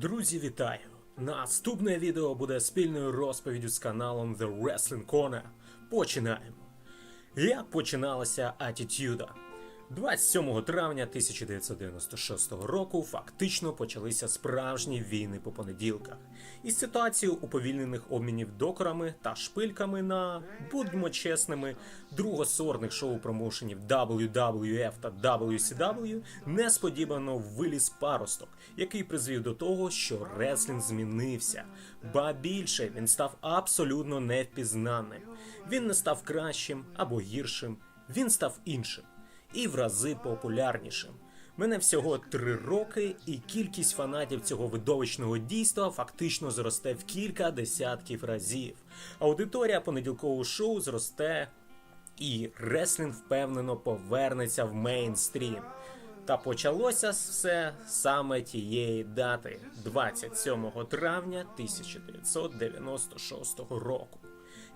Друзі, вітаю! Наступне відео буде спільною розповіддю з каналом The Wrestling Corner. Починаємо. Як починалася Attitude? 27 травня 1996 року фактично почалися справжні війни по понеділках. Із ситуацією уповільнених обмінів докорами та шпильками на, будьмо чесними, другосорних шоу-промоушенів WWF та WCW несподівано виліз паросток, який призвів до того, що реслінг змінився. Ба більше він став абсолютно невпізнаним. Він не став кращим або гіршим, він став іншим і в рази популярнішим. Мене всього три роки, і кількість фанатів цього видовищного дійства фактично зросте в кілька десятків разів. Аудиторія понеділкового шоу зросте, і реслінг впевнено повернеться в мейнстрім. Та почалося все саме тієї дати, 27 травня 1996 року.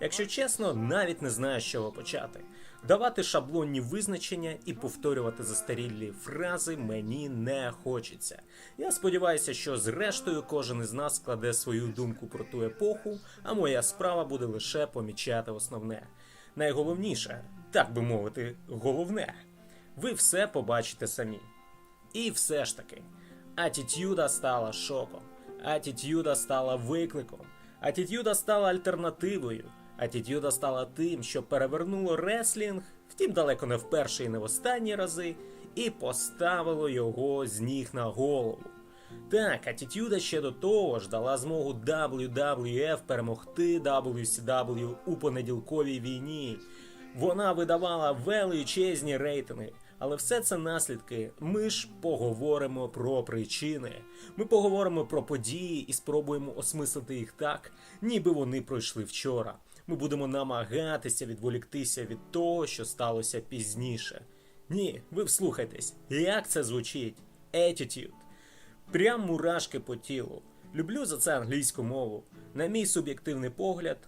Якщо чесно, навіть не знаю, з чого почати. Давати шаблонні визначення і повторювати застарілі фрази мені не хочеться. Я сподіваюся, що зрештою кожен із нас складе свою думку про ту епоху, а моя справа буде лише помічати основне. Найголовніше, так би мовити, головне. Ви все побачите самі. І все ж таки, Атітюда стала шоком, Атітюда стала викликом, Атітюда стала альтернативою. Атітюда стала тим, що перевернуло реслінг, втім далеко не в перші і не в останні рази, і поставило його з ніг на голову. Так, Атітюда ще до того ж дала змогу WWF перемогти WCW у понеділковій війні. Вона видавала величезні рейтинги, але все це наслідки. Ми ж поговоримо про причини. Ми поговоримо про події і спробуємо осмислити їх так, ніби вони пройшли вчора. Ми будемо намагатися відволіктися від того, що сталося пізніше. Ні, ви вслухайтесь, як це звучить? Attitude. Прям мурашки по тілу. Люблю за це англійську мову. На мій суб'єктивний погляд,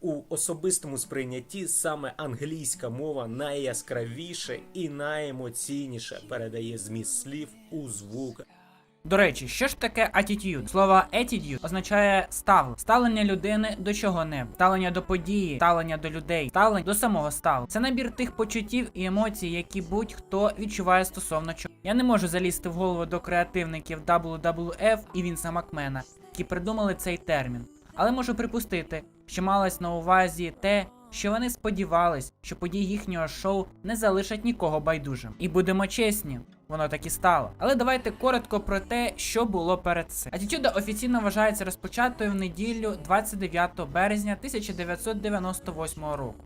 у особистому сприйнятті саме англійська мова найяскравіше і найемоційніше передає зміст слів у звуках. До речі, що ж таке attitude? Слово attitude означає ставлення. Ставлення людини до чого-небудь, ставлення до події, ставлення до людей, ставлення до самого ставлення. Це набір тих почуттів і емоцій, які будь-хто відчуває стосовно чого. Я не можу залізти в голову до креативників WWF і Вінса Макмена, які придумали цей термін. Але можу припустити, що малось на увазі те, що вони сподівались, що події їхнього шоу не залишать нікого байдужим. І будемо чесні, воно так і стало. Але давайте коротко про те, що було перед цим. Атітюда офіційно вважається розпочатою в неділю 29 березня 1998 року.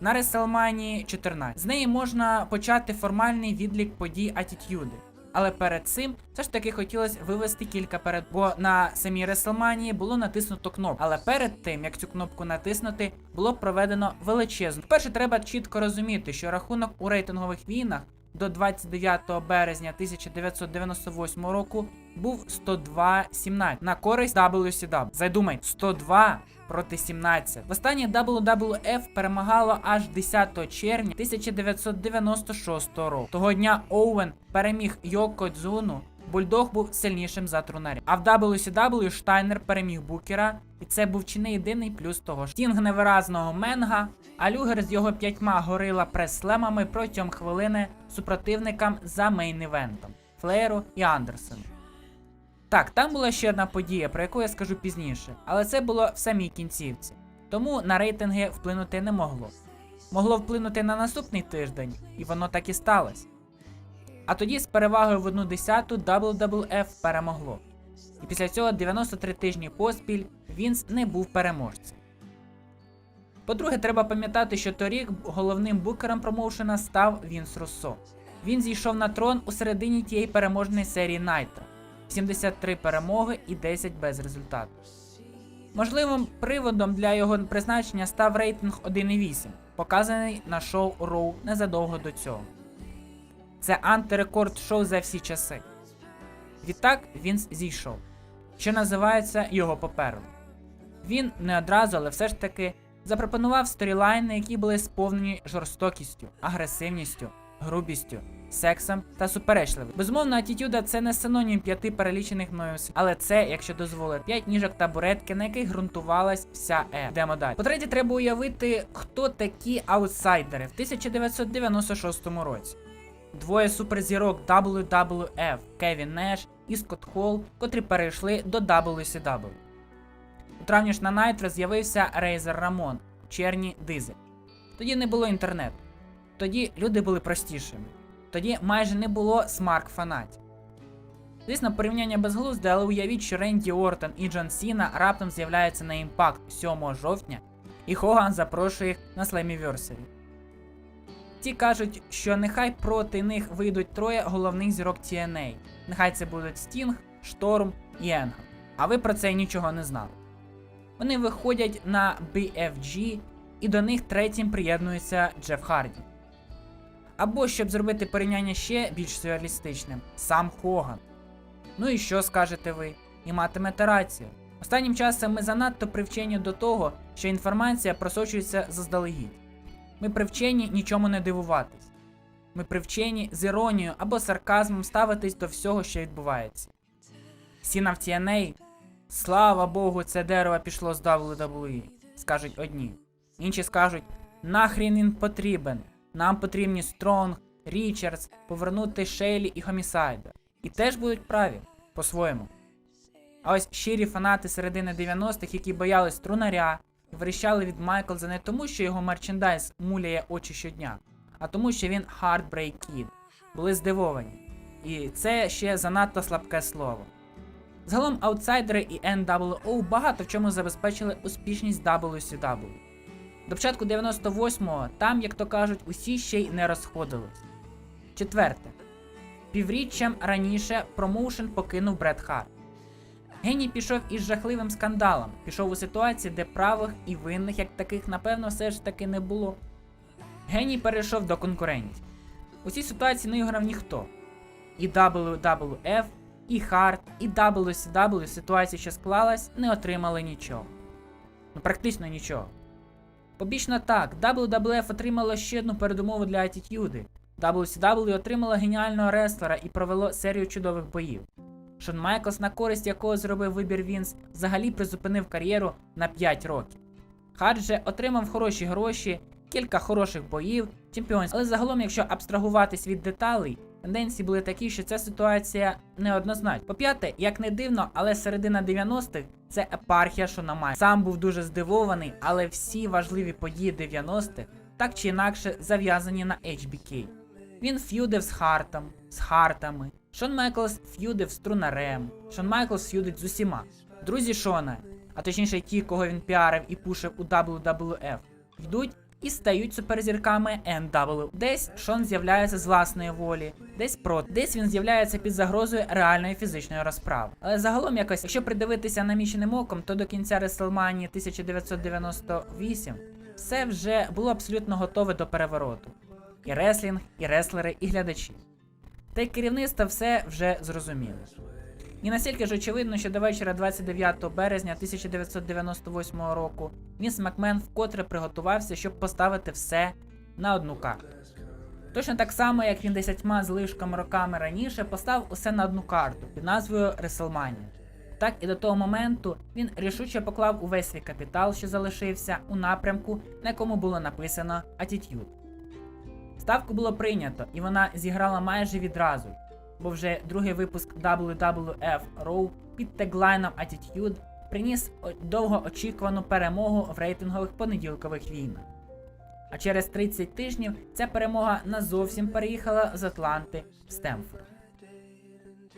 На WrestleMania 14. З неї можна почати формальний відлік подій Атітюди. Але перед цим все ж таки хотілося вивести кілька перед, бо на самій WrestleMania було натиснуто кнопку. Але перед тим, як цю кнопку натиснути, було проведено величезно. Перше, треба чітко розуміти, що рахунок у рейтингових війнах до 29 березня 1998 року був 102-17 на користь WCW. Задумай, 102 проти 17. Востаннє WWF перемагало аж 10 червня 1996 року. Того дня Оуен переміг Йоко Дзуну. Бульдог був сильнішим за трунарів. А в WCW Штайнер переміг Букера, і це був чи не єдиний плюс того ж. Стінг невиразного Менга, а Люгер з його п'ятьма горила прес-слемами протягом хвилини супротивникам за мейн-івентом Флеєру і Андерсону. Так, там була ще одна подія, про яку я скажу пізніше, але це було в самій кінцівці. Тому на рейтинги вплинути не могло. Могло вплинути на наступний тиждень, і воно так і сталося. А тоді з перевагою в одну десяту WWF перемогло. І після цього 93 тижні поспіль Вінс не був переможцем. По-друге, треба пам'ятати, що торік головним букером промоушена став Вінс Руссо. Він зійшов на трон у середині тієї переможної серії Найтро. 73 перемоги і 10 без результату. Можливим приводом для його призначення став рейтинг 1,8, показаний на шоу Роу незадовго до цього. Це антирекорд шоу за всі часи. Відтак Вінс зійшов, що називається його попереду. Він не одразу, але все ж таки запропонував сторілайни, які були сповнені жорстокістю, агресивністю грубістю, сексом та суперечливим. Безумовно, атітюда це не синонім п'яти перелічених мною але це, якщо дозволить, п'ять ніжок табуретки, на яких ґрунтувалась вся е. Йдемо далі. По-третє, треба уявити, хто такі аутсайдери в 1996 році. Двоє суперзірок WWF Кевін Неш і Скотт Холл, котрі перейшли до WCW. У травні ж на Nitro з'явився Рейзер Рамон, черні дизель. Тоді не було інтернету. Тоді люди були простішими. Тоді майже не було смарк-фанатів. Звісно, порівняння безглузде, але уявіть, що Ренді Ортон і Джон Сіна раптом з'являються на імпакт 7 жовтня, і Хоган запрошує їх на Slammiversary. Ті кажуть, що нехай проти них вийдуть троє головних зірок TNA. Нехай це будуть Стінг, Шторм і Енгл. А ви про це нічого не знали. Вони виходять на BFG, і до них третім приєднується Джеф Харді. Або, щоб зробити порівняння ще більш сюрреалістичним, сам Хоган. Ну і що скажете ви? І матимете рацію. Останнім часом ми занадто привчені до того, що інформація просочується заздалегідь. Ми привчені нічому не дивуватись. Ми привчені з іронією або сарказмом ставитись до всього, що відбувається. Сіна в TNA, слава Богу, це дерево пішло з WWE, скажуть одні. Інші скажуть, нахрін він потрібен. Нам потрібні Стронг, Річардс, повернути Шейлі і Хомісайда. І теж будуть праві, по-своєму. А ось щирі фанати середини 90-х, які боялись трунаря і верещали від Майклза не тому, що його мерчендайз муляє очі щодня, а тому, що він Heartbreak Kid. Були здивовані. І це ще занадто слабке слово. Загалом аутсайдери і NWO багато в чому забезпечили успішність WCW. До початку 98-го там, як то кажуть, усі ще й не розходились. Четверте. Півріччям раніше промоушен покинув Бред Харт. Геній пішов із жахливим скандалом, пішов у ситуації, де правих і винних, як таких, напевно, все ж таки не було. Геній перейшов до конкурентів. У цій ситуації не виграв ніхто. І WWF, і Харт, і WCW в ситуації, що склалась, не отримали нічого. Ну, практично нічого. Побічно так, WWF отримала ще одну передумову для Attitude. WCW отримала геніального реслера і провело серію чудових боїв. Шон Майклс, на користь якого зробив вибір Вінс, взагалі призупинив кар'єру на 5 років. Харт же отримав хороші гроші, кілька хороших боїв, чемпіонів. Але загалом, якщо абстрагуватись від деталей, тенденції були такі, що ця ситуація неоднозначна. По-п'яте, як не дивно, але середина 90-х це епархія Шона Майклса. Сам був дуже здивований, але всі важливі події 90-х так чи інакше зав'язані на HBK. Він ф'юдив з Хартом, з Хартами. Шон Майклс ф'юдив з Трунарем. Шон Майклс ф'юдить з усіма. Друзі Шона, а точніше ті, кого він піарив і пушив у WWF, йдуть і стають суперзірками NW. Десь Шон з'являється з власної волі, десь проти, десь він з'являється під загрозою реальної фізичної розправи. Але загалом якось, якщо придивитися наміченим оком, то до кінця Реслманії 1998 все вже було абсолютно готове до перевороту. І реслінг, і реслери, і глядачі. Та й керівництво все вже зрозуміло. І настільки ж очевидно, що до вечора 29 березня 1998 року Вінс Макмен вкотре приготувався, щоб поставити все на одну карту. Точно так само, як він десятьма злишками роками раніше поставив усе на одну карту під назвою WrestleMania. Так і до того моменту він рішуче поклав увесь свій капітал, що залишився, у напрямку, на якому було написано Attitude. Ставку було прийнято, і вона зіграла майже відразу, бо вже другий випуск WWF Raw під теглайном Attitude приніс довгоочікувану перемогу в рейтингових понеділкових війнах. А через 30 тижнів ця перемога назовсім переїхала з Атланти в Стемфорд.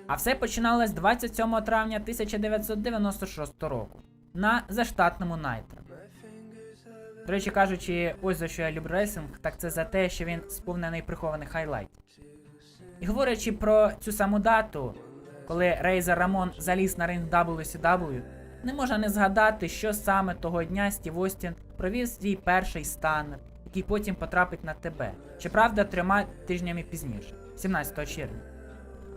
А все починалось 27 травня 1996 року на заштатному Найтро. До речі, кажучи, ось за що я люблю рейсинг, так це за те, що він сповнений прихованих хайлайтів. І говорячи про цю саму дату, коли Рейзер Рамон заліз на ринг WCW, не можна не згадати, що саме того дня Стів Остін провів свій перший станер, який потім потрапить на ТБ. Щоправда, трьома тижнями пізніше, 17 червня.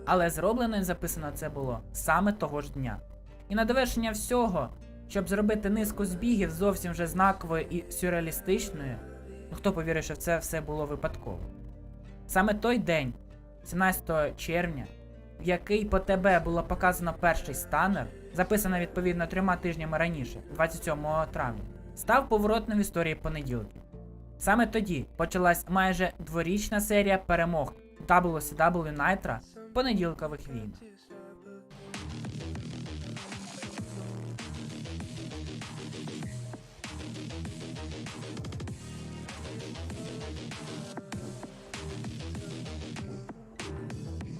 Але зроблено і записано це було саме того ж дня. І на довершення всього, щоб зробити низку збігів зовсім вже знаковою і сюрреалістичною, ну хто повірить, що це все було випадково. Саме той день, 17 червня, в який по тебе було показано перший станер, записано відповідно трьома тижнями раніше, 27 травня, став поворотним в історії понеділки. Саме тоді почалась майже дворічна серія перемог WCW Nitro понеділкових війн.